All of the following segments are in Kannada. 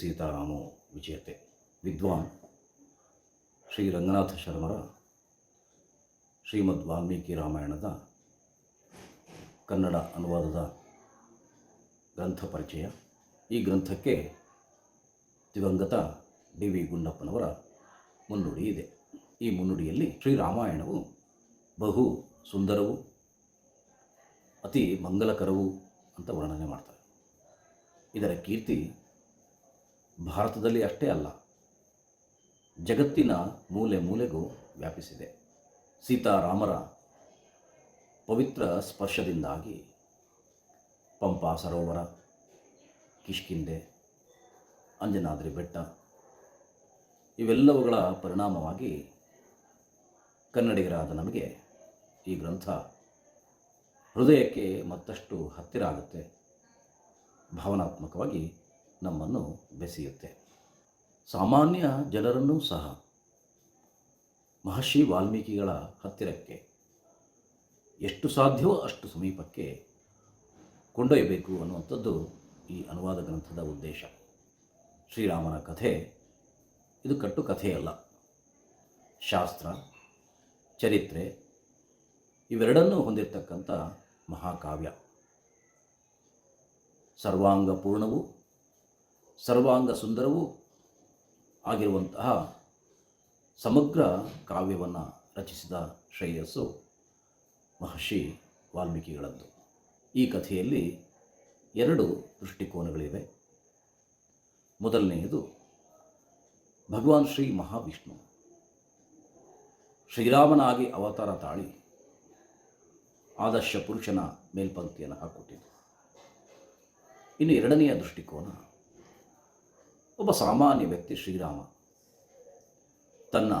ಸೀತಾರಾಮ ವಿಜಯತೆ ವಿದ್ವಾನ್ ಶ್ರೀ ರಂಗನಾಥ ಶರ್ಮರ, ಶ್ರೀಮದ್ ವಾಲ್ಮೀಕಿ ರಾಮಾಯಣದ ಕನ್ನಡ ಅನುವಾದದ ಗ್ರಂಥ ಪರಿಚಯ. ಈ ಗ್ರಂಥಕ್ಕೆ ದಿವಂಗತ ಡಿ ವಿ ಗುಂಡಪ್ಪನವರ ಮುನ್ನುಡಿ ಇದೆ. ಈ ಮುನ್ನುಡಿಯಲ್ಲಿ ಶ್ರೀರಾಮಾಯಣವು ಬಹು ಸುಂದರವು, ಅತಿ ಮಂಗಲಕರವು ಅಂತ ವರ್ಣನೆ ಮಾಡ್ತಾರೆ. ಇದರ ಕೀರ್ತಿ ಭಾರತದಲ್ಲಿ ಅಷ್ಟೇ ಅಲ್ಲ, ಜಗತ್ತಿನ ಮೂಲೆ ಮೂಲೆಗೂ ವ್ಯಾಪಿಸಿದೆ. ಸೀತಾರಾಮರ ಪವಿತ್ರ ಸ್ಪರ್ಶದಿಂದಾಗಿ ಪಂಪಾ ಸರೋವರ ಕಿಷ್ಕಿಂದೆ ಅಂಜನಾದ್ರಿ ಬೆಟ್ಟ ಇವೆಲ್ಲವುಗಳ ಪರಿಣಾಮವಾಗಿ ಕನ್ನಡಿಗರಾದ ನಮಗೆ ಈ ಗ್ರಂಥ ಹೃದಯಕ್ಕೆ ಮತ್ತಷ್ಟು ಹತ್ತಿರ ಆಗುತ್ತೆ. ಭಾವನಾತ್ಮಕವಾಗಿ ನಮ್ಮನ್ನು ಬೆಸೆಯುತ್ತೆ. ಸಾಮಾನ್ಯ ಜನರನ್ನೂ ಸಹ ಮಹರ್ಷಿ ವಾಲ್ಮೀಕಿಗಳ ಹತ್ತಿರಕ್ಕೆ ಎಷ್ಟು ಸಾಧ್ಯವೋ ಅಷ್ಟು ಸಮೀಪಕ್ಕೆ ಕೊಂಡೊಯ್ಯಬೇಕು ಅನ್ನುವಂಥದ್ದು ಈ ಅನುವಾದ ಗ್ರಂಥದ ಉದ್ದೇಶ. ಶ್ರೀರಾಮನ ಕಥೆ ಇದು ಕಟ್ಟು ಕಥೆಯಲ್ಲ ಶಾಸ್ತ್ರ, ಚರಿತ್ರೆ ಇವೆರಡನ್ನೂ ಹೊಂದಿರತಕ್ಕಂಥ ಮಹಾಕಾವ್ಯ. ಸರ್ವಾಂಗ ಪೂರ್ಣವೂ ಸರ್ವಾಂಗ ಸುಂದರವೂ ಆಗಿರುವಂತಹ ಸಮಗ್ರ ಕಾವ್ಯವನ್ನು ರಚಿಸಿದ ಶ್ರೇಯಸ್ಸು ಮಹರ್ಷಿ ವಾಲ್ಮೀಕಿಗಳದ್ದು. ಈ ಕಥೆಯಲ್ಲಿ ಎರಡು ದೃಷ್ಟಿಕೋನಗಳಿವೆ. ಮೊದಲನೆಯದು, ಭಗವಾನ್ ಶ್ರೀ ಮಹಾವಿಷ್ಣು. ಶ್ರೀರಾಮನಾಗಿ ಅವತಾರ ತಾಳಿ ಆದರ್ಶ ಪುರುಷನ ಮೇಲ್ಪಂಕ್ತಿಯನ್ನು ಹಾಕಿಕೊಟ್ಟಿದ್ದು. ಇನ್ನು ಎರಡನೆಯ ದೃಷ್ಟಿಕೋನ ಒಬ್ಬ ಸಾಮಾನ್ಯ ವ್ಯಕ್ತಿ ಶ್ರೀರಾಮ ತನ್ನ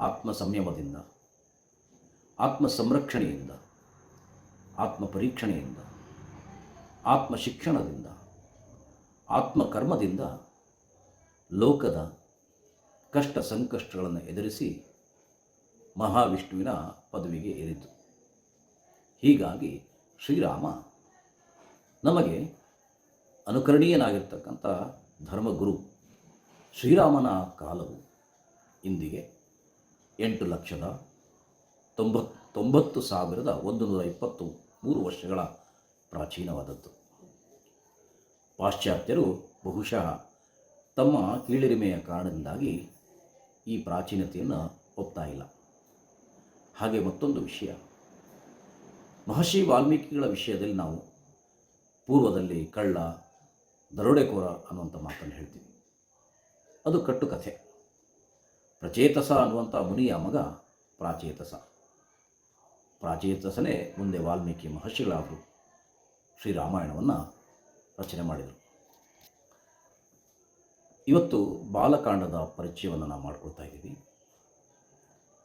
ಆತ್ಮ ಸಂಯಮದಿಂದ ಆತ್ಮ ಸಂರಕ್ಷಣೆಯಿಂದ ಆತ್ಮ ಪರೀಕ್ಷಣೆಯಿಂದ ಆತ್ಮ ಶಿಕ್ಷಣದಿಂದ ಆತ್ಮಕರ್ಮದಿಂದ ಲೋಕದ ಕಷ್ಟ ಸಂಕಷ್ಟಗಳನ್ನು ಎದುರಿಸಿ ಮಹಾವಿಷ್ಣುವಿನ ಪದವಿಗೆ ಏರಿತು. ಹೀಗಾಗಿ ಶ್ರೀರಾಮ ನಮಗೆ ಅನುಕರಣೀಯನಾಗಿರ್ತಕ್ಕಂಥ ಧರ್ಮಗುರು ಶ್ರೀರಾಮನ ಕಾಲವು ಇಂದಿಗೆ ಎಂಟು ಲಕ್ಷದ ತೊಂಬತ್, ತೊಂಬತ್ತು ಸಾವಿರದ ಒಂದು ನೂರ ಇಪ್ಪತ್ತು ಮೂರು ವರ್ಷಗಳ ಪ್ರಾಚೀನವಾದದ್ದು. ಪಾಶ್ಚಾತ್ಯರು ಬಹುಶಃ ತಮ್ಮ ಕೀಳಿರಿಮೆಯ ಕಾರಣದಿಂದಾಗಿ ಈ ಪ್ರಾಚೀನತೆಯನ್ನು ಒಪ್ತಾ ಇಲ್ಲ. ಹಾಗೆ ಮತ್ತೊಂದು ವಿಷಯ. ಮಹರ್ಷಿ ವಾಲ್ಮೀಕಿಗಳ ವಿಷಯದಲ್ಲಿ ನಾವು ಪೂರ್ವದಲ್ಲಿ ಕಳ್ಳ ದರೋಡೆಕೋರ ಅನ್ನುವಂಥ ಮಾತನ್ನು ಹೇಳ್ತೀವಿ ಅದು ಕಟ್ಟುಕಥೆ. ಪ್ರಚೇತಸ ಅನ್ನುವಂಥ ಮುನಿಯ ಮಗ ಪ್ರಾಚೇತಸ. ಪ್ರಾಚೇತಸನೇ ಮುಂದೆ ವಾಲ್ಮೀಕಿ ಮಹರ್ಷಿಗಳಾದರು ಶ್ರೀರಾಮಾಯಣವನ್ನು ರಚನೆ ಮಾಡಿದರು. ಇವತ್ತು ಬಾಲಕಾಂಡದ ಪರಿಚಯವನ್ನು ನಾವು ಮಾಡ್ಕೊಳ್ತಾ ಇದ್ದೀವಿ.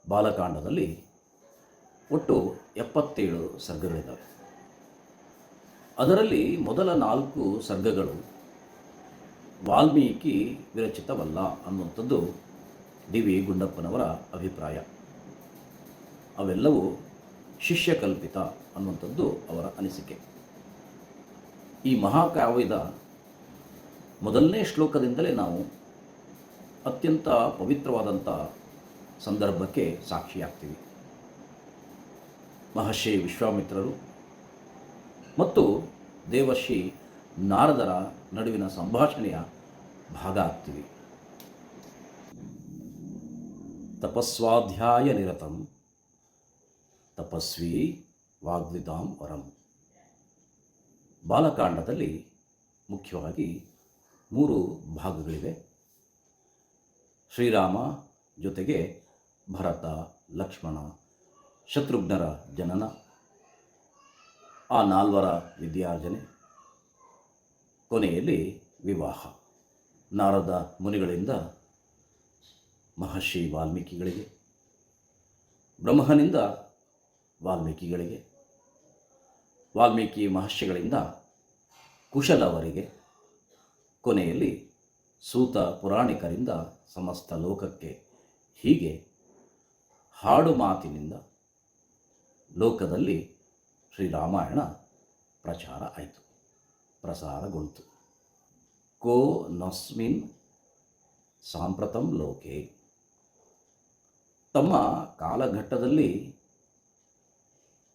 ಬಾಲಕಾಂಡದಲ್ಲಿ ಒಟ್ಟು ಎಪ್ಪತ್ತೇಳು ಸರ್ಗಗಳಿದ್ದಾವೆ ಅದರಲ್ಲಿ ಮೊದಲ ನಾಲ್ಕು ಸರ್ಗಗಳು ವಾಲ್ಮೀಕಿ ವಿರಚಿತವಲ್ಲ ಅನ್ನುವಂಥದ್ದು ಡಿ ವಿ ಗುಂಡಪ್ಪನವರ ಅಭಿಪ್ರಾಯ. ಅವೆಲ್ಲವೂ ಶಿಷ್ಯಕಲ್ಪಿತ ಅನ್ನುವಂಥದ್ದು ಅವರ ಅನಿಸಿಕೆ. ಈ ಮಹಾಕಾವ್ಯದ ಮೊದಲನೇ ಶ್ಲೋಕದಿಂದಲೇ ನಾವು ಅತ್ಯಂತ ಪವಿತ್ರವಾದಂಥ ಸಂದರ್ಭಕ್ಕೆ ಸಾಕ್ಷಿಯಾಗ್ತೀವಿ. ಮಹರ್ಷಿ ವಿಶ್ವಾಮಿತ್ರರು ಮತ್ತು ದೇವರ್ಷಿ ನಾರದರ ನಡುವಿನ ಸಂಭಾಷಣೆಯ ಭಾಗ ಆಗ್ತೀವಿ. ತಪಸ್ವಾಧ್ಯಾಯ ನಿರತಂ, ತಪಸ್ವಿ ವಾಗ್ವಿದಾಂ ವರಂ. ಬಾಲಕಾಂಡದಲ್ಲಿ ಮುಖ್ಯವಾಗಿ ಮೂರು ಭಾಗಗಳಿವೆ. ಶ್ರೀರಾಮ ಜೊತೆಗೆ ಭರತ, ಲಕ್ಷ್ಮಣ, ಶತ್ರುಘ್ನರ ಜನನ. ಆ ನಾಲ್ವರ ವಿದ್ಯಾರ್ಜನೆ. ಕೊನೆಯಲ್ಲಿ ವಿವಾಹ. ನಾರದ ಮುನಿಗಳಿಂದ ಮಹರ್ಷಿ ವಾಲ್ಮೀಕಿಗಳಿಗೆ, ಬ್ರಹ್ಮನಿಂದ ವಾಲ್ಮೀಕಿಗಳಿಗೆ, ವಾಲ್ಮೀಕಿ ಮಹರ್ಷಿಗಳಿಂದ ಕುಶಲವರಿಗೆ, ಕೊನೆಯಲ್ಲಿ ಸೂತ ಪುರಾಣಿಕರಿಂದ ಸಮಸ್ತ ಲೋಕಕ್ಕೆ ಹೀಗೆ ಹಾಡು ಮಾತಿನಿಂದ ಲೋಕದಲ್ಲಿ ಶ್ರೀರಾಮಾಯಣ ಪ್ರಚಾರ ಆಯಿತು. ಪ್ರಸಾರಗೊಂತು ಕೋ ನಸ್ಮಿನ್ ಸಾಂಪ್ರತಂ ಲೋಕೆ. ತಮ್ಮ ಕಾಲಘಟ್ಟದಲ್ಲಿ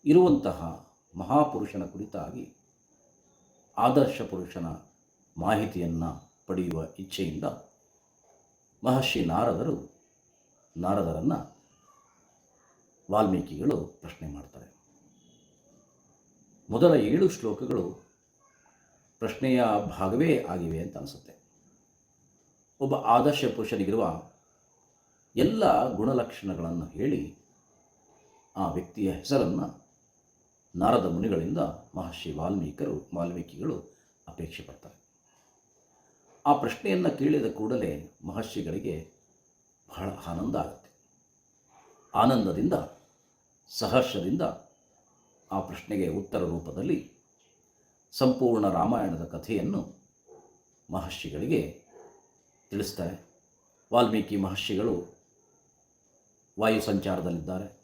ಇರುವಂತಹ ಮಹಾಪುರುಷನ ಕುರಿತಾಗಿ ಆದರ್ಶ ಪುರುಷನ ಮಾಹಿತಿಯನ್ನು ಪಡೆಯುವ ಇಚ್ಛೆಯಿಂದ ಮಹರ್ಷಿ ನಾರದರು ನಾರದರನ್ನು ವಾಲ್ಮೀಕಿಗಳು ಪ್ರಶ್ನೆ ಮಾಡ್ತಾರೆ. ಮೊದಲ ಏಳು ಶ್ಲೋಕಗಳು ಪ್ರಶ್ನೆಯ ಭಾಗವೇ ಆಗಿವೆ ಅಂತ ಅನಿಸುತ್ತೆ. ಒಬ್ಬ ಆದರ್ಶ ಪುರುಷನಿಗಿರುವ ಎಲ್ಲ ಗುಣಲಕ್ಷಣಗಳನ್ನು ಹೇಳಿ ಆ ವ್ಯಕ್ತಿಯ ಹೆಸರನ್ನು ನಾರದ ಮುನಿಗಳಿಂದ ಮಹರ್ಷಿ ವಾಲ್ಮೀಕರು ವಾಲ್ಮೀಕಿಗಳು ಅಪೇಕ್ಷೆ ಪಡ್ತಾರೆ. ಆ ಪ್ರಶ್ನೆಯನ್ನು ಕೇಳಿದ ಕೂಡಲೇ ಮಹರ್ಷಿಗಳಿಗೆ ಬಹಳ ಆನಂದ ಆಗುತ್ತೆ. ಆನಂದದಿಂದ, ಸಹರ್ಷದಿಂದ ಆ ಪ್ರಶ್ನೆಗೆ ಉತ್ತರ ರೂಪದಲ್ಲಿ ಸಂಪೂರ್ಣ ರಾಮಾಯಣದ ಕಥೆಯನ್ನು ಮಹರ್ಷಿಗಳಿಗೆ ತಿಳಿಸ್ತಾರೆ ವಾಲ್ಮೀಕಿ ಮಹರ್ಷಿಗಳು ವಾಯು ಸಂಚಾರದಲ್ಲಿದ್ದಾರೆ.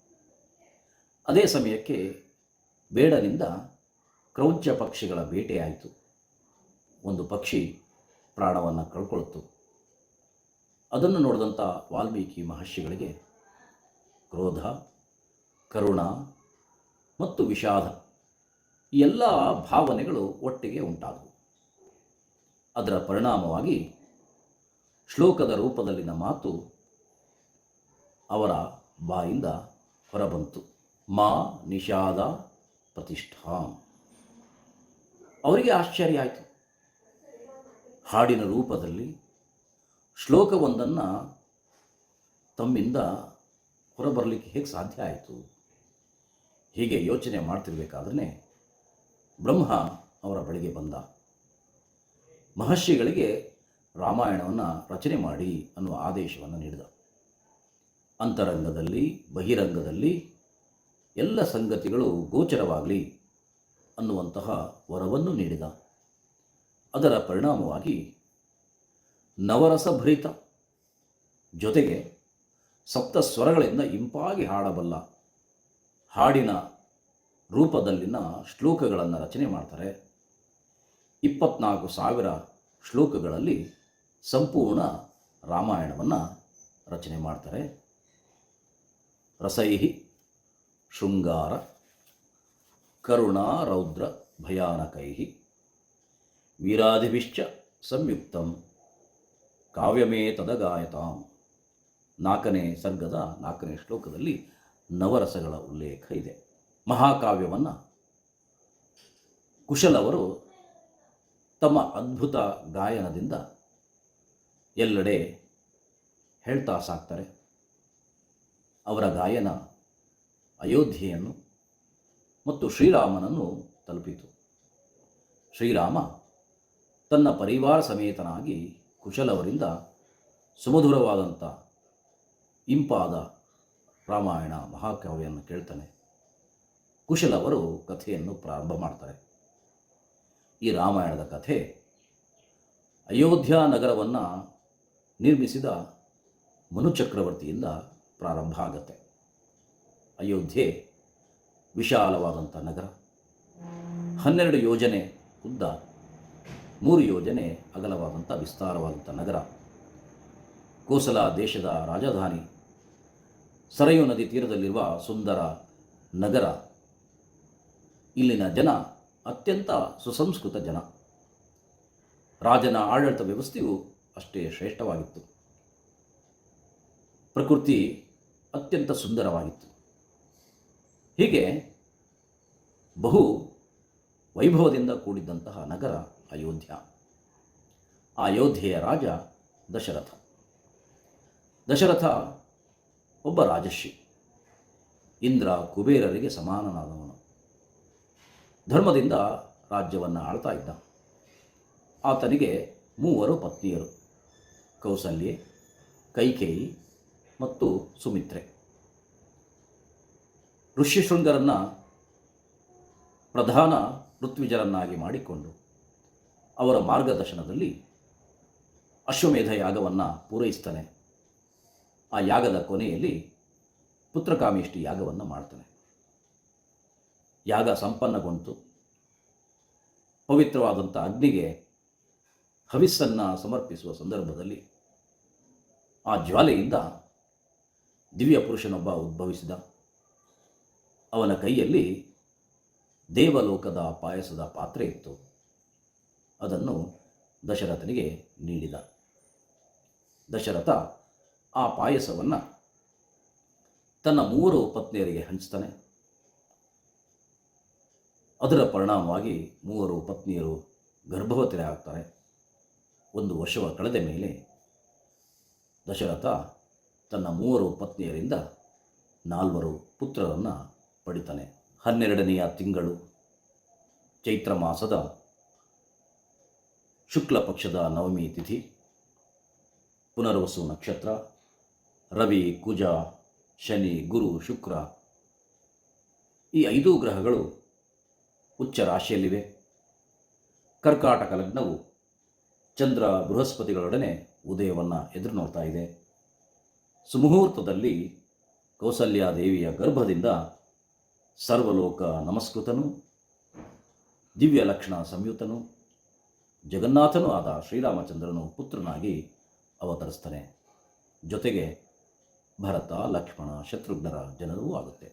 ಅದೇ ಸಮಯಕ್ಕೆ ಬೇಡನಿಂದ ಕ್ರೌಂಚ ಪಕ್ಷಿಗಳ ಬೇಟೆಯಾಯಿತು. ಒಂದು ಪಕ್ಷಿ ಪ್ರಾಣವನ್ನು ಕಳ್ಕೊಳ್ತು. ಅದನ್ನು ನೋಡಿದಂಥ ವಾಲ್ಮೀಕಿ ಮಹರ್ಷಿಗಳಿಗೆ ಕ್ರೋಧ, ಕರುಣ ಮತ್ತು ವಿಷಾದ. ಈ ಎಲ್ಲ ಭಾವನೆಗಳು ಒಟ್ಟಿಗೆ ಉಂಟಾದವು. ಅದರ ಪರಿಣಾಮವಾಗಿ ಶ್ಲೋಕದ ರೂಪದಲ್ಲಿನ ಮಾತು ಅವರ ಬಾಯಿಂದ ಹೊರಬಂತು. ಮಾ ನಿಷಾದ ಪ್ರತಿಷ್ಠಾಂ. ಅವರಿಗೆ ಆಶ್ಚರ್ಯ ಆಯಿತು. ಹಾಡಿನ ರೂಪದಲ್ಲಿ ಶ್ಲೋಕವೊಂದನ್ನು ತಮ್ಮಿಂದ ಹೊರಬರಲಿಕ್ಕೆ ಹೇಗೆ ಸಾಧ್ಯ ಆಯಿತು? ಹೀಗೆ ಯೋಚನೆ ಮಾಡ್ತಿರ್ಬೇಕಾದ್ರೆ ಬ್ರಹ್ಮ ಅವರ ಬಳಿಗೆ ಬಂದ. ಮಹರ್ಷಿಗಳಿಗೆ ರಾಮಾಯಣವನ್ನು ರಚನೆ ಮಾಡಿ ಅನ್ನುವ ಆದೇಶವನ್ನು ನೀಡಿದ. ಅಂತರಂಗದಲ್ಲಿ, ಬಹಿರಂಗದಲ್ಲಿ ಎಲ್ಲ ಸಂಗತಿಗಳು ಗೋಚರವಾಗಲಿ ಅನ್ನುವಂತಹ ವರವನ್ನು ನೀಡಿದ. ಅದರ ಪರಿಣಾಮವಾಗಿ ನವರಸಭರಿತ ಜೊತೆಗೆ ಸಪ್ತ ಸ್ವರಗಳಿಂದ ಇಂಪಾಗಿ ಹಾಡಬಲ್ಲ ಹಾಡಿನ ರೂಪದಲ್ಲಿನ ಶ್ಲೋಕಗಳನ್ನು ರಚನೆ ಮಾಡ್ತಾರೆ. ಇಪ್ಪತ್ನಾಲ್ಕು ಸಾವಿರ ಶ್ಲೋಕಗಳಲ್ಲಿ ಸಂಪೂರ್ಣ ರಾಮಾಯಣವನ್ನು ರಚನೆ ಮಾಡ್ತಾರೆ. ರಸೈಹಿ ಶೃಂಗಾರ ಕರುಣಾರೌದ್ರ ಭಯಾನಕೈ ವೀರಾದಿಭಿಶ್ಚ ಸಂಯುಕ್ತಂ ಕಾವ್ಯಮೇ ತದಗಾಯತಾಂ ನಾಲ್ಕನೇ ಸರ್ಗದ ನಾಲ್ಕನೇ ಶ್ಲೋಕದಲ್ಲಿ ನವರಸಗಳ ಉಲ್ಲೇಖ ಇದೆ. ಮಹಾಕಾವ್ಯವನ್ನು ಕುಶಲವರು ತಮ್ಮ ಅದ್ಭುತ ಗಾಯನದಿಂದ ಎಲ್ಲೆಡೆ ಹೇಳ್ತಾ ಸಾಕ್ತಾರೆ. ಅವರ ಗಾಯನ ಅಯೋಧ್ಯೆಯನ್ನು ಮತ್ತು ಶ್ರೀರಾಮನನ್ನು ತಲುಪಿತು. ಶ್ರೀರಾಮ ತನ್ನ ಪರಿವಾರ ಸಮೇತನಾಗಿ ಕುಶಲವರಿಂದ ಸುಮಧುರವಾದಂಥ ಇಂಪಾದ ರಾಮಾಯಣ ಮಹಾಕಾವ್ಯವನ್ನು ಕೇಳ್ತಾನೆ. ಕುಶಲವರು ಕಥೆಯನ್ನು ಪ್ರಾರಂಭ ಮಾಡ್ತಾರೆ. ಈ ರಾಮಾಯಣದ ಕಥೆ ಅಯೋಧ್ಯ ನಗರವನ್ನು ನಿರ್ಮಿಸಿದ ಮನುಚಕ್ರವರ್ತಿಯಿಂದ ಪ್ರಾರಂಭ ಆಗುತ್ತೆ. ಅಯೋಧ್ಯೆ ವಿಶಾಲವಾದಂಥ ನಗರ. ಹನ್ನೆರಡು ಯೋಜನೆ ಉದ್ದ, ಮೂರು ಯೋಜನೆ ಅಗಲವಾದಂಥ ವಿಸ್ತಾರವಾದಂಥ ನಗರ. ಕೋಸಲ ದೇಶದ ರಾಜಧಾನಿ ಸರಯು ನದಿ ತೀರದಲ್ಲಿರುವ ಸುಂದರ ನಗರ. ಇಲ್ಲಿನ ಜನ ಅತ್ಯಂತ ಸುಸಂಸ್ಕೃತ ಜನ. ರಾಜನ ಆಡಳಿತ ವ್ಯವಸ್ಥೆಯು ಅಷ್ಟೇ ಶ್ರೇಷ್ಠವಾಗಿತ್ತು. ಪ್ರಕೃತಿ ಅತ್ಯಂತ ಸುಂದರವಾಗಿತ್ತು. ಹೀಗೆ ಬಹು ವೈಭವದಿಂದ ಕೂಡಿದ್ದಂತಹ ನಗರ ಅಯೋಧ್ಯ. ಅಯೋಧ್ಯೆಯ ರಾಜ ದಶರಥ. ದಶರಥ ಒಬ್ಬ ರಾಜರ್ಷಿ. ಇಂದ್ರ ಕುಬೇರರಿಗೆ ಸಮಾನನಾದವನು. ಧರ್ಮದಿಂದ ರಾಜ್ಯವನ್ನು ಆಳ್ತಾ ಇದ್ದ. ಆತನಿಗೆ ಮೂವರು ಪತ್ನಿಯರು. ಕೌಸಲ್ಯೆ, ಕೈಕೇಯಿ ಮತ್ತು ಸುಮಿತ್ರೆ. ಋಷ್ಯಶೃಂಗರನ್ನು ಪ್ರಧಾನ ಋತ್ವಿಜರನ್ನಾಗಿ ಮಾಡಿಕೊಂಡು ಅವರ ಮಾರ್ಗದರ್ಶನದಲ್ಲಿ ಅಶ್ವಮೇಧ ಯಾಗವನ್ನು ಪೂರೈಸ್ತಾನೆ. ಆ ಯಾಗದ ಕೊನೆಯಲ್ಲಿ ಪುತ್ರಕಾಮೇಷ್ಟಿ ಯಾಗವನ್ನು ಮಾಡ್ತಾನೆ. ಯಾಗ ಸಂಪನ್ನಗೊಂತು ಪವಿತ್ರವಾದಂಥ ಅಗ್ನಿಗೆ ಹವಿಸ್ಸನ್ನು ಸಮರ್ಪಿಸುವ ಸಂದರ್ಭದಲ್ಲಿ ಆ ಜ್ವಾಲೆಯಿಂದ ದಿವ್ಯ ಪುರುಷನೊಬ್ಬ ಉದ್ಭವಿಸಿದ. ಅವನ ಕೈಯಲ್ಲಿ ದೇವಲೋಕದ ಪಾಯಸದ ಪಾತ್ರೆ ಇತ್ತು. ಅದನ್ನು ದಶರಥನಿಗೆ ನೀಡಿದ. ದಶರಥ ಆ ಪಾಯಸವನ್ನು ತನ್ನ ಮೂವರು ಪತ್ನಿಯರಿಗೆ ಹಂಚ್ತಾನೆ. ಅದರ ಪರಿಣಾಮವಾಗಿ ಮೂವರು ಪತ್ನಿಯರು ಗರ್ಭವತಿಯಾಗ್ತಾರೆ ಒಂದು ವರ್ಷವ ಕಳೆದ ಮೇಲೆ ದಶರಥ ತನ್ನ ಮೂವರು ಪತ್ನಿಯರಿಂದ ನಾಲ್ವರು ಪುತ್ರರನ್ನು ಪಡಿತಾನೆ. ಹನ್ನೆರಡನೆಯ ತಿಂಗಳು ಚೈತ್ರ ಮಾಸದ ಶುಕ್ಲ ಪಕ್ಷದ ನವಮಿ ತಿಥಿ, ಪುನರ್ವಸು ನಕ್ಷತ್ರ ರವಿ, ಕುಜ, ಶನಿ, ಗುರು, ಶುಕ್ರ. ಈ ಐದು ಗ್ರಹಗಳು ಉಚ್ಚ ರಾಶಿಯಲ್ಲಿವೆ. ಕರ್ಕಾಟಕ ಲಗ್ನವು ಚಂದ್ರ ಬೃಹಸ್ಪತಿಗಳೊಡನೆ ಉದಯವನ್ನು ಎದುರು ನೋಡ್ತಾ ಇದೆ. ಸುಮುಹೂರ್ತದಲ್ಲಿ ಕೌಸಲ್ಯಾದೇವಿಯ ಗರ್ಭದಿಂದ ಸರ್ವಲೋಕ ನಮಸ್ಕೃತನು, ದಿವ್ಯ ಲಕ್ಷಣ ಸಂಯುತನು, ಜಗನ್ನಾಥನೂ ಆದ ಶ್ರೀರಾಮಚಂದ್ರನು ಪುತ್ರನಾಗಿ ಅವತರಿಸ್ತಾನೆ. ಜೊತೆಗೆ ಭರತ, ಲಕ್ಷ್ಮಣ, ಶತ್ರುಘ್ನರ ಜನರೂ ಆಗುತ್ತೆ.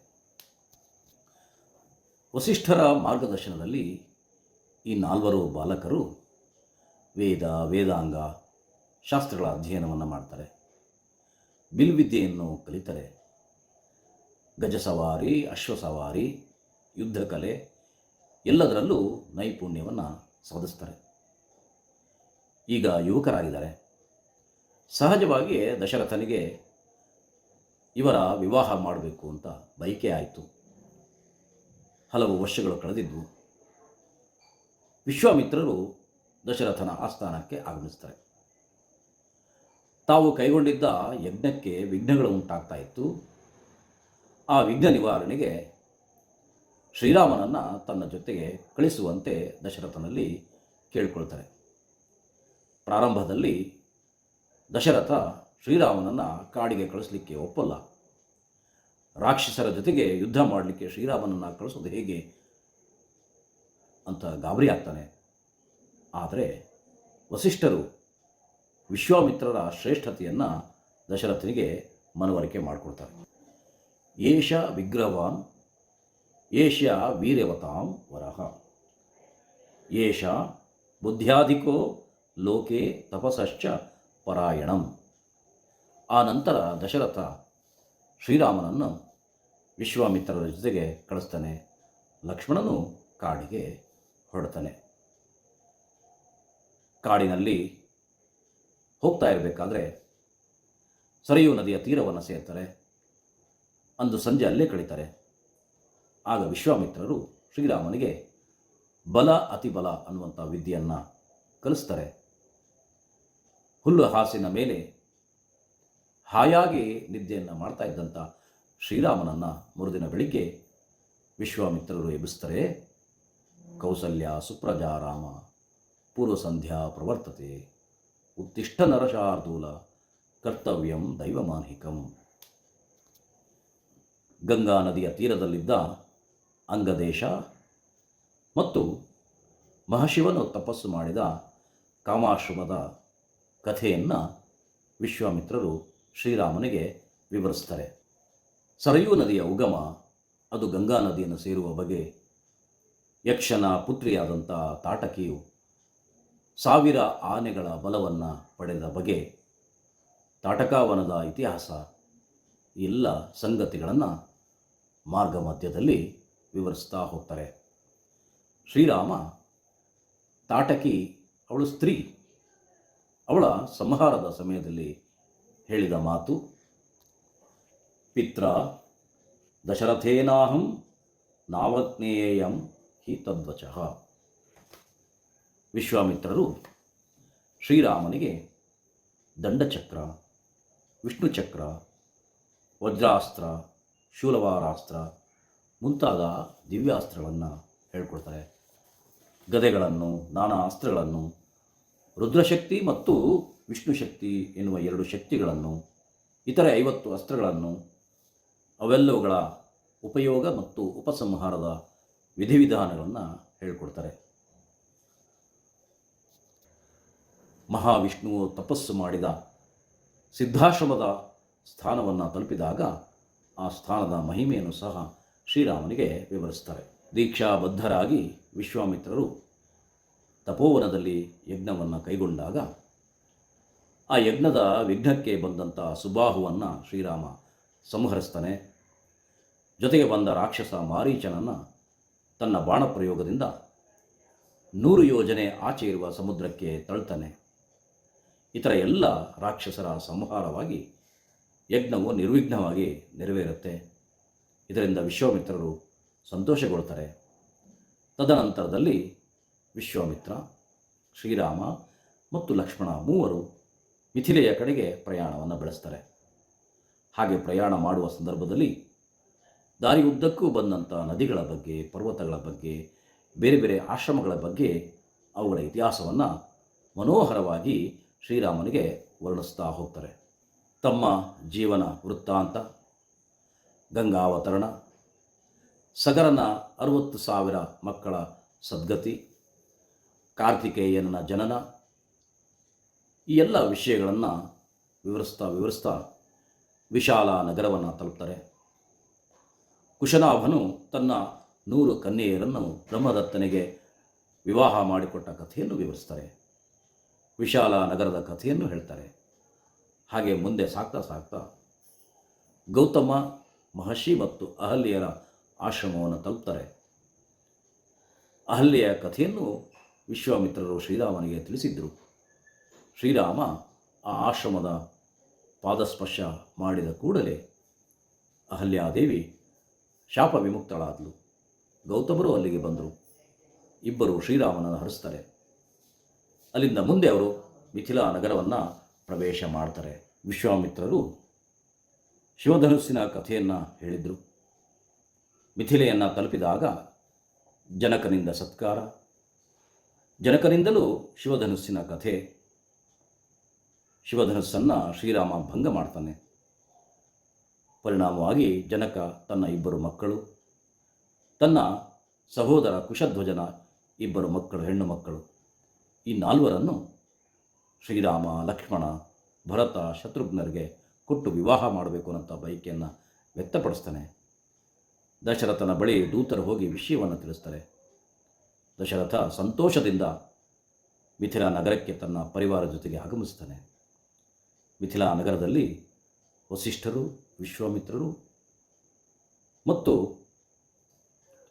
ವಸಿಷ್ಠರ ಮಾರ್ಗದರ್ಶನದಲ್ಲಿ ಈ ನಾಲ್ವರು ಬಾಲಕರು ವೇದ, ವೇದಾಂಗ ಶಾಸ್ತ್ರಗಳ ಅಧ್ಯಯನವನ್ನು ಮಾಡ್ತಾರೆ. ಬಿಲ್ವಿದ್ಯೆಯನ್ನು ಕಲಿತಾರೆ. ಗಜಸವಾರಿ, ಅಶ್ವಸವಾರಿ, ಯುದ್ಧಕಲೆ ಎಲ್ಲದರಲ್ಲೂ ನೈಪುಣ್ಯವನ್ನು ಸಾಧಿಸ್ತಾರೆ. ಈಗ ಯುವಕರಾಗಿದ್ದಾರೆ. ಸಹಜವಾಗಿಯೇ ದಶರಥನಿಗೆ ಇವರ ವಿವಾಹ ಮಾಡಬೇಕು ಅಂತ ಬಯಕೆ ಆಯಿತು. ಹಲವು ವರ್ಷಗಳು ಕಳೆದಿದ್ದವು ವಿಶ್ವಾಮಿತ್ರರು ದಶರಥನ ಆಸ್ಥಾನಕ್ಕೆ ಆಗಮಿಸ್ತಾರೆ. ತಾವು ಕೈಗೊಂಡಿದ್ದ ಯಜ್ಞಕ್ಕೆ ವಿಘ್ನಗಳು ಉಂಟಾಗ್ತಾ ಇತ್ತು. ಆ ವಿಘ್ನ ನಿವಾರಣೆಗೆ ಶ್ರೀರಾಮನನ್ನು ತನ್ನ ಜೊತೆಗೆ ಕಳಿಸುವಂತೆ ದಶರಥನಲ್ಲಿ ಕೇಳಿಕೊಳ್ತಾರೆ. ಪ್ರಾರಂಭದಲ್ಲಿ ದಶರಥ ಶ್ರೀರಾಮನನ್ನು ಕಾಡಿಗೆ ಕಳಿಸ್ಲಿಕ್ಕೆ ಒಪ್ಪಲ್ಲ. ರಾಕ್ಷಸರ ಜೊತೆಗೆ ಯುದ್ಧ ಮಾಡಲಿಕ್ಕೆ ಶ್ರೀರಾಮನನ್ನು ಕಳಿಸೋದು ಹೇಗೆ ಅಂತ ಗಾಬರಿ ಆಗ್ತಾನೆ. ಆದರೆ ವಸಿಷ್ಠರು ವಿಶ್ವಾಮಿತ್ರರ ಶ್ರೇಷ್ಠತೆಯನ್ನು ದಶರಥನಿಗೆ ಮನವರಿಕೆ ಮಾಡಿಕೊಡ್ತಾರೆ. ಏಷ ವಿಗ್ರಹವಾನ್ ಏಷ ವೀರ್ಯವತಾಂ ವರಹ. ಏಷ ಬುದ್ಧ್ಯಾಧಿಕೋ ಲೋಕೆ ತಪಸಶ್ಚ ಪರಾಯಣಂ. ಆ ನಂತರ ದಶರಥ ಶ್ರೀರಾಮನನ್ನು ವಿಶ್ವಾಮಿತ್ರರ ಜೊತೆಗೆ ಕಳಿಸ್ತಾನೆ. ಲಕ್ಷ್ಮಣನು ಕಾಡಿಗೆ ಹೊರಡ್ತಾನೆ. ಕಾಡಿನಲ್ಲಿ ಹೋಗ್ತಾ ಇರಬೇಕಾದ್ರೆ ಸರಿಯು ನದಿಯ ತೀರವನ್ನು ಸೇರ್ತಾರೆ. ಅಂದು ಸಂಜೆ ಅಲ್ಲೇ ಕಳೀತಾರೆ. ಆಗ ವಿಶ್ವಾಮಿತ್ರರು ಶ್ರೀರಾಮನಿಗೆ ಬಲ ಅತಿಬಲ ಅನ್ನುವಂಥ ವಿದ್ಯೆಯನ್ನು ಕಲಿಸ್ತಾರೆ. ಹುಲ್ಲು ಹಾಸಿನ ಮೇಲೆ ಹಾಯಾಗಿ ನಿದ್ದೆಯನ್ನು ಮಾಡ್ತಾ ಇದ್ದಂಥ ಶ್ರೀರಾಮನನ್ನು ಮರುದಿನ ಬೆಳಿಗ್ಗೆ ವಿಶ್ವಾಮಿತ್ರರು ಎಬ್ಬಿಸ್ತಾರೆ. ಕೌಸಲ್ಯ ಸುಪ್ರಜಾರಾಮ ಪೂರ್ವ ಸಂಧ್ಯಾ ಪ್ರವರ್ತತೆ ಉತ್ತಿಷ್ಟ ನರಶಾರ್ದೂಲ ಕರ್ತವ್ಯಂ ದೈವಮಾಹಿಕಂ ಗಂಗಾ ನದಿಯ ತೀರದಲ್ಲಿದ್ದ ಅಂಗದೇಶ ಮತ್ತು ಮಹಾಶಿವನು ತಪಸ್ಸು ಮಾಡಿದ ಕಾಮಾಶ್ರಮದ ಕಥೆಯನ್ನು ವಿಶ್ವಾಮಿತ್ರರು ಶ್ರೀರಾಮನಿಗೆ ವಿವರಿಸ್ತಾರೆ ಸರಯೂ ನದಿಯ ಉಗಮ, ಅದು ಗಂಗಾ ನದಿಯನ್ನು ಸೇರುವ ಬಗೆ ಯಕ್ಷನ ಪುತ್ರಿಯಾದಂಥ ತಾಟಕಿಯು ಸಾವಿರ ಆನೆಗಳ ಬಲವನ್ನು ಪಡೆದ ಬಗೆ ತಾಟಕಾವನದ ಇತಿಹಾಸ, ಎಲ್ಲ ಸಂಗತಿಗಳನ್ನು ಮಾರ್ಗ ಮಧ್ಯದಲ್ಲಿ ವಿವರಿಸ್ತಾ ಹೋಗ್ತಾರೆ. ಶ್ರೀರಾಮ ತಾಟಕಿ, ಅವಳು ಸ್ತ್ರೀ, ಅವಳ ಸಂಹಾರದ ಸಮಯದಲ್ಲಿ ಹೇಳಿದ ಮಾತು, ಪಿತ್ರ ದಶರಥೇನಾಹಂ ನಾವಜ್ಞೇಯಂ ಹಿ ತದ್ವಚಃ. ವಿಶ್ವಾಮಿತ್ರರು ಶ್ರೀರಾಮನಿಗೆ ದಂಡಚಕ್ರ, ವಿಷ್ಣುಚಕ್ರ, ವಜ್ರಾಸ್ತ್ರ, ಶೂಲವಾರಾಸ್ತ್ರ ಮುಂತಾದ ದಿವ್ಯಾಸ್ತ್ರಗಳನ್ನು ಹೇಳ್ಕೊಡ್ತಾರೆ. ಗದೆಗಳನ್ನು, ನಾನಾ ಅಸ್ತ್ರಗಳನ್ನು, ರುದ್ರಶಕ್ತಿ ಮತ್ತು ವಿಷ್ಣುಶಕ್ತಿ ಎನ್ನುವ ಎರಡು ಶಕ್ತಿಗಳನ್ನು, ಇತರೆ ಐವತ್ತು ಅಸ್ತ್ರಗಳನ್ನು, ಅವೆಲ್ಲವುಗಳ ಉಪಯೋಗ ಮತ್ತು ಉಪಸಂಹಾರದ ವಿಧಿವಿಧಾನಗಳನ್ನು ಹೇಳ್ಕೊಡ್ತಾರೆ. ಮಹಾವಿಷ್ಣುವು ತಪಸ್ಸು ಮಾಡಿದ ಸಿದ್ಧಾಶ್ರಮದ ಸ್ಥಾನವನ್ನು ತಲುಪಿದಾಗ ಆ ಸ್ಥಾನದ ಮಹಿಮೆಯನ್ನು ಸಹ ಶ್ರೀರಾಮನಿಗೆ ವಿವರಿಸ್ತಾರೆ. ದೀಕ್ಷಾಬದ್ಧರಾಗಿ ವಿಶ್ವಾಮಿತ್ರರು ತಪೋವನದಲ್ಲಿ ಯಜ್ಞವನ್ನು ಕೈಗೊಂಡಾಗ ಆ ಯಜ್ಞದ ವಿಘ್ನಕ್ಕೆ ಬಂದಂಥ ಸುಬಾಹುವನ್ನು ಶ್ರೀರಾಮ ಸಂಹರಿಸ್ತಾನೆ. ಜೊತೆಗೆ ಬಂದ ರಾಕ್ಷಸ ಮಾರೀಚನನ್ನು ತನ್ನ ಬಾಣಪ್ರಯೋಗದಿಂದ ನೂರು ಯೋಜನೆ ಆಚೆ ಇರುವ ಸಮುದ್ರಕ್ಕೆ ತಳ್ತಾನೆ. ಇತರ ಎಲ್ಲ ರಾಕ್ಷಸರ ಸಂಹಾರವಾಗಿ ಯಜ್ಞವು ನಿರ್ವಿಘ್ನವಾಗಿ ನೆರವೇರುತ್ತೆ. ಇದರಿಂದ ವಿಶ್ವಾಮಿತ್ರರು ಸಂತೋಷಗೊಳ್ತಾರೆ. ತದನಂತರದಲ್ಲಿ ವಿಶ್ವಾಮಿತ್ರ, ಶ್ರೀರಾಮ ಮತ್ತು ಲಕ್ಷ್ಮಣ ಮೂವರು ಮಿಥಿಲೆಯ ಕಡೆಗೆ ಪ್ರಯಾಣವನ್ನು ಬೆಳೆಸ್ತಾರೆ. ಹಾಗೆ ಪ್ರಯಾಣ ಮಾಡುವ ಸಂದರ್ಭದಲ್ಲಿ ದಾರಿ ಉದ್ದಕ್ಕೂ ಬಂದಂಥ ನದಿಗಳ ಬಗ್ಗೆ, ಪರ್ವತಗಳ ಬಗ್ಗೆ, ಬೇರೆ ಬೇರೆ ಆಶ್ರಮಗಳ ಬಗ್ಗೆ ಅವುಗಳ ಇತಿಹಾಸವನ್ನು ಮನೋಹರವಾಗಿ ಶ್ರೀರಾಮನಿಗೆ ವರ್ಣಿಸ್ತಾ ಹೋಗ್ತಾರೆ. ತಮ್ಮ ಜೀವನ ವೃತ್ತಾಂತ, ಗಂಗಾವತರಣ, ಸಗರನ ಅರುವತ್ತು ಸಾವಿರ ಮಕ್ಕಳ ಸದ್ಗತಿ, ಕಾರ್ತಿಕೇಯನ ಜನನ ಈ ಎಲ್ಲ ವಿಷಯಗಳನ್ನು ವಿವರಿಸ್ತಾ ವಿವರಿಸ್ತಾ ವಿಶಾಲ ನಗರವನ್ನು ತಲುಪ್ತಾರೆ. ಕುಶನಾಭನು ತನ್ನ ನೂರು ಕನ್ಯೆಯರನ್ನು ಬ್ರಹ್ಮದತ್ತನಿಗೆ ವಿವಾಹ ಮಾಡಿಕೊಟ್ಟ ಕಥೆಯನ್ನು ವಿವರಿಸ್ತಾರೆ. ವಿಶಾಲ ನಗರದ ಕಥೆಯನ್ನು ಹೇಳ್ತಾರೆ. ಹಾಗೆ ಮುಂದೆ ಸಾಕ್ತಾ ಸಾಕ್ತಾ ಗೌತಮ ಮಹರ್ಷಿ ಮತ್ತು ಅಹಲ್ಯರ ಆಶ್ರಮವನ್ನು ತಲುಪ್ತಾರೆ. ಅಹಲ್ಯೆಯ ಕಥೆಯನ್ನು ವಿಶ್ವಾಮಿತ್ರರು ಶ್ರೀರಾಮನಿಗೆ ತಿಳಿಸಿದ್ದರು. ಶ್ರೀರಾಮ ಆ ಆಶ್ರಮದ ಪಾದಸ್ಪರ್ಶ ಮಾಡಿದ ಕೂಡಲೇ ಅಹಲ್ಯಾದೇವಿ ಶಾಪ ವಿಮುಕ್ತಳಾದಳು ಗೌತಮರು ಅಲ್ಲಿಗೆ ಬಂದರು. ಇಬ್ಬರು ಶ್ರೀರಾಮನನ್ನು ಹರಿಸ್ತಾರೆ. ಅಲ್ಲಿಂದ ಮುಂದೆ ಅವರು ಮಿಥಿಲಾ ನಗರವನ್ನು ಪ್ರವೇಶ ಮಾಡ್ತಾರೆ. ವಿಶ್ವಾಮಿತ್ರರು ಶಿವಧನುಸ್ಸಿನ ಕಥೆಯನ್ನು ಹೇಳಿದರು. ಮಿಥಿಲೆಯನ್ನು ತಲುಪಿದಾಗ ಜನಕನಿಂದ ಸತ್ಕಾರ. ಜನಕನಿಂದಲೂ ಶಿವಧನುಸ್ಸಿನ ಕಥೆ ಶಿವಧನುಸ್ಸನ್ನು ಶ್ರೀರಾಮ ಭಂಗ ಮಾಡ್ತಾನೆ. ಪರಿಣಾಮವಾಗಿ ಜನಕ ತನ್ನ ಇಬ್ಬರು ಮಕ್ಕಳು, ತನ್ನ ಸಹೋದರ ಕುಶಧ್ವಜನ ಇಬ್ಬರು ಮಕ್ಕಳು, ಹೆಣ್ಣು ಮಕ್ಕಳು. ಈ ನಾಲ್ವರನ್ನು ಶ್ರೀರಾಮ, ಲಕ್ಷ್ಮಣ, ಭರತ, ಶತ್ರುಘ್ನರಿಗೆ ಕೊಟ್ಟು ವಿವಾಹ ಮಾಡಬೇಕು ಅನ್ನೋಂಥ ಬಯಕೆಯನ್ನು ವ್ಯಕ್ತಪಡಿಸ್ತಾನೆ. ದಶರಥನ ಬಳಿ ದೂತರು ಹೋಗಿ ವಿಷಯವನ್ನು ತಿಳಿಸ್ತಾರೆ. ದಶರಥ ಸಂತೋಷದಿಂದ ಮಿಥಿಲಾ ನಗರಕ್ಕೆ ತನ್ನ ಪರಿವಾರ ಜೊತೆಗೆ ಆಗಮಿಸ್ತಾನೆ. ಮಿಥಿಲಾ ನಗರದಲ್ಲಿ ವಸಿಷ್ಠರು, ವಿಶ್ವಾಮಿತ್ರರು ಮತ್ತು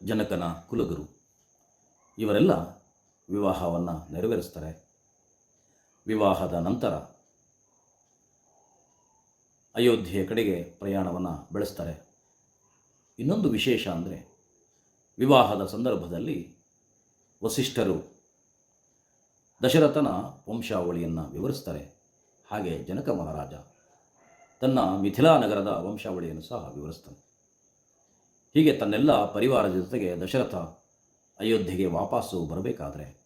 ಜನಕನ ಕುಲಗುರು. ಇವರೆಲ್ಲ ವಿವಾಹವನ್ನು ನೆರವೇರಿಸ್ತಾರೆ. ವಿವಾಹದ ನಂತರ ಅಯೋಧ್ಯೆಯ ಕಡೆಗೆ ಪ್ರಯಾಣವನ್ನು ಬೆಳೆಸ್ತಾರೆ. ಇನ್ನೊಂದು ವಿಶೇಷ ಅಂದರೆ ವಿವಾಹದ ಸಂದರ್ಭದಲ್ಲಿ ವಸಿಷ್ಠರು ದಶರಥನ ವಂಶಾವಳಿಯನ್ನು ವಿವರಿಸ್ತಾರೆ. ಹಾಗೆ ಜನಕ ಮಹಾರಾಜ ತನ್ನ ಮಿಥಿಲಾ ನಗರದ ವಂಶಾವಳಿಯನ್ನು ಸಹ ವಿವರಿಸ್ತಾನೆ ಹೀಗೆ ತನ್ನೆಲ್ಲ ಪರಿವಾರದ ಜೊತೆಗೆ ದಶರಥ ಅಯೋಧ್ಯೆಗೆ ವಾಪಸ್ಸು ಬರಬೇಕಾದರೆ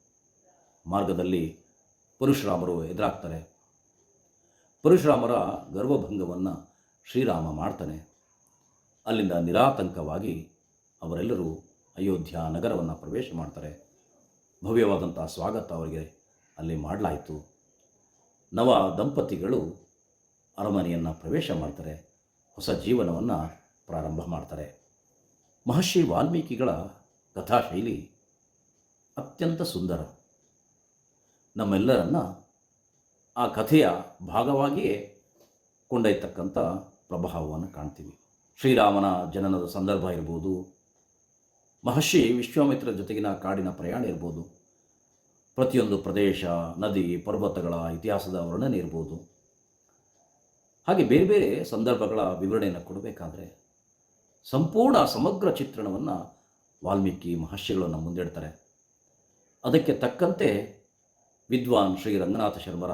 ಮಾರ್ಗದಲ್ಲಿ ಪರಶುರಾಮರು ಎದುರಾಗ್ತಾರೆ. ಪರಶುರಾಮರ ಗರ್ವಭಂಗವನ್ನು ಶ್ರೀರಾಮ ಮಾಡ್ತಾನೆ. ಅಲ್ಲಿಂದ ನಿರಾತಂಕವಾಗಿ ಅವರೆಲ್ಲರೂ ಅಯೋಧ್ಯ ನಗರವನ್ನು ಪ್ರವೇಶ ಮಾಡ್ತಾರೆ. ಭವ್ಯವಾದಂಥ ಸ್ವಾಗತ ಅವರಿಗೆ ಅಲ್ಲಿ ಮಾಡಲಾಯಿತು. ನವ ದಂಪತಿಗಳು ಅರಮನೆಯನ್ನು ಪ್ರವೇಶ ಮಾಡ್ತಾರೆ, ಹೊಸ ಜೀವನವನ್ನು ಪ್ರಾರಂಭ ಮಾಡ್ತಾರೆ. ಮಹರ್ಷಿ ವಾಲ್ಮೀಕಿಗಳ ಕಥಾಶೈಲಿ ಅತ್ಯಂತ ಸುಂದರ. ನಮ್ಮೆಲ್ಲರನ್ನ ಆ ಕಥೆಯ ಭಾಗವಾಗಿಯೇ ಕೊಂಡೊಯ್ತಕ್ಕಂಥ ಪ್ರಭಾವವನ್ನು ಕಾಣ್ತೀವಿ. ಶ್ರೀರಾಮನ ಜನನದ ಸಂದರ್ಭ ಇರ್ಬೋದು, ಮಹರ್ಷಿ ವಿಶ್ವಾಮಿತ್ರ ಜೊತೆಗಿನ ಕಾಡಿನ ಪ್ರಯಾಣ ಇರ್ಬೋದು. ಪ್ರತಿಯೊಂದು ಪ್ರದೇಶ, ನದಿ, ಪರ್ವತಗಳ ಇತಿಹಾಸದ ವರ್ಣನೆ ಇರ್ಬೋದು ಹಾಗೆ ಬೇರೆ ಬೇರೆ ಸಂದರ್ಭಗಳ ವಿವರಣೆಯನ್ನು ಕೊಡಬೇಕಾದ್ರೆ ಸಂಪೂರ್ಣ ಸಮಗ್ರ ಚಿತ್ರಣವನ್ನು ವಾಲ್ಮೀಕಿ ಮಹರ್ಷಿಗಳನ್ನು ಮುಂದಿಡ್ತಾರೆ. ಅದಕ್ಕೆ ತಕ್ಕಂತೆ ವಿದ್ವಾನ್ ಶ್ರೀ ರಂಗನಾಥ ಶರ್ಮರ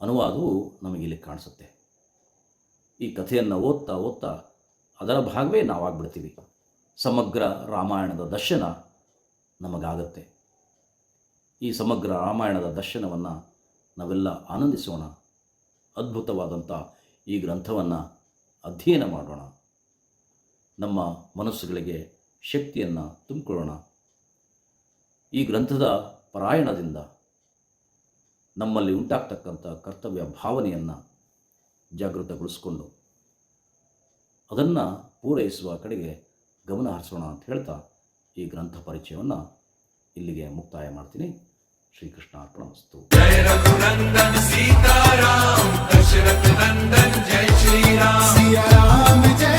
ಅನುವಾದವು ನಮಗಿಲ್ಲಿ ಕಾಣಿಸುತ್ತೆ. ಈ ಕಥೆಯನ್ನು ಓದ್ತಾ ಓದ್ತಾ ಅದರ ಭಾಗವೇ ನಾವಾಗ್ಬಿಡ್ತೀವಿ. ಸಮಗ್ರ ರಾಮಾಯಣದ ದರ್ಶನ ನಮಗಾಗತ್ತೆ. ಈ ಸಮಗ್ರ ರಾಮಾಯಣದ ದರ್ಶನವನ್ನು ನಾವೆಲ್ಲ ಆನಂದಿಸೋಣ. ಅದ್ಭುತವಾದಂಥ ಈ ಗ್ರಂಥವನ್ನು ಅಧ್ಯಯನ ಮಾಡೋಣ. ನಮ್ಮ ಮನಸ್ಸುಗಳಿಗೆ ಶಕ್ತಿಯನ್ನು ತುಂಬಿಕೊಳ್ಳೋಣ. ಈ ಗ್ರಂಥದ ಪಾರಾಯಣದಿಂದ ನಮ್ಮಲ್ಲಿ ಉಂಟಾಗ್ತಕ್ಕಂಥ ಕರ್ತವ್ಯ ಭಾವನೆಯನ್ನು ಜಾಗೃತಗೊಳಿಸ್ಕೊಂಡು ಅದನ್ನು ಪೂರೈಸುವ ಕಡೆಗೆ ಗಮನ ಹರಿಸೋಣ ಅಂತ ಹೇಳ್ತಾ ಈ ಗ್ರಂಥ ಪರಿಚಯವನ್ನು ಇಲ್ಲಿಗೆ ಮುಕ್ತಾಯ ಮಾಡ್ತೀನಿ. श्रीकृष्णार्पणमस्तु। जय रघुनंदन सीताराम दशरथ नंदन जय श्री सिया राम। जय